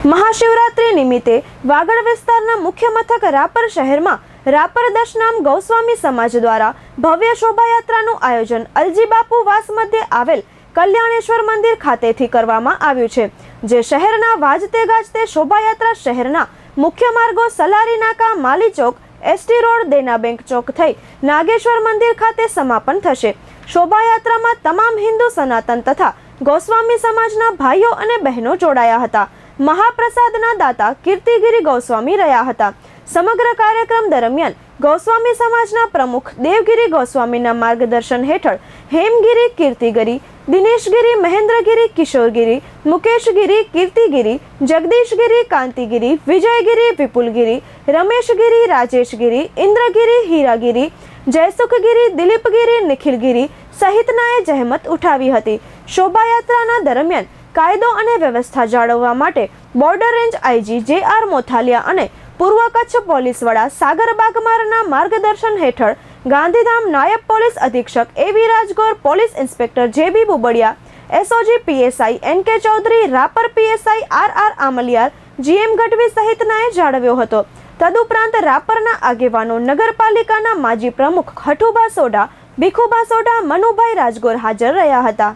મહાશિવરાત્રી નિમિત્તે વાગડ વિસ્તારના મુખ્ય મથક રાપર શહેરમાં રાપર દશનામ ગૌસ્વામી સમાજ દ્વારા ભવ્ય શોભાયાત્રાનું આયોજન અલજીબાપુ વાસ મધ્યે આવેલ કલ્યાણેશ્વર મંદિર ખાતેથી કરવામાં આવ્યું છે, જે શહેરના વાજતે ગાજતે શોભાયાત્રા શહેરના મુખ્ય માર્ગો સલારી નાકા, માલી ચોક, એસટી રોડ, દેના બેંક ચોક થઈ નાગેશ્વર મંદિર ખાતે સમાપન થશે. શોભાયાત્રામાં તમામ હિન્દુ સનાતન તથા ગોસ્વામી સમાજના ભાઈઓ અને બહેનો જોડાયા હતા. મહાપ્રસાદના દાતા કીર્તિગીરી ગોસ્વામી રહ્યા હતા. સમગ્ર કાર્યક્રમ દરમિયાન ગોસ્વામી સમાજના પ્રમુખ દેવગીરી ગોસ્વામીના માર્ગદર્શન હેઠળ હેમગીરી કીર્તિગીરી, દિનેશગીરી મહેન્દ્રગીરી કિશોરગીરી, મુકેશગીરી કીર્તિગીરી, જગદીશગીરી કાંતિગીરી, વિજયગીરી વિપુલગીરી, રમેશગીરી રાજેશગીરી, ઇન્દ્રગીરી હીરાગીરી, જયસુખગીરી દિલીપગીરી નિખિલગીરી સહિતનાએ જહેમત ઉઠાવી હતી. શોભાયાત્રાના દરમિયાન કાયદો અને વ્યવસ્થા જાળવવા માટે border range IG J R Mothaliya અને પૂર્વ કચ્છ પોલીસ વડા સાગર બાગમારના માર્ગદર્શન હેઠળ ગાંધીધામ નાયબ પોલીસ અધિક્ષક એવી Rajgor police inspector J B Bubadiya, SOG PSI N K Chaudhary, Rapar PSI R R Amaliyar, GM Gadhvi સહિતનાએ જાળવ્યો હતો. તદુપરાંત રાપરના આગેવાનો નગરપાલિકાના માજી પ્રમુખ હઠુભા સોઢા ભીખુભા સોઢા, મનુભાઈ રાજગોર હાજર રહ્યા હતા.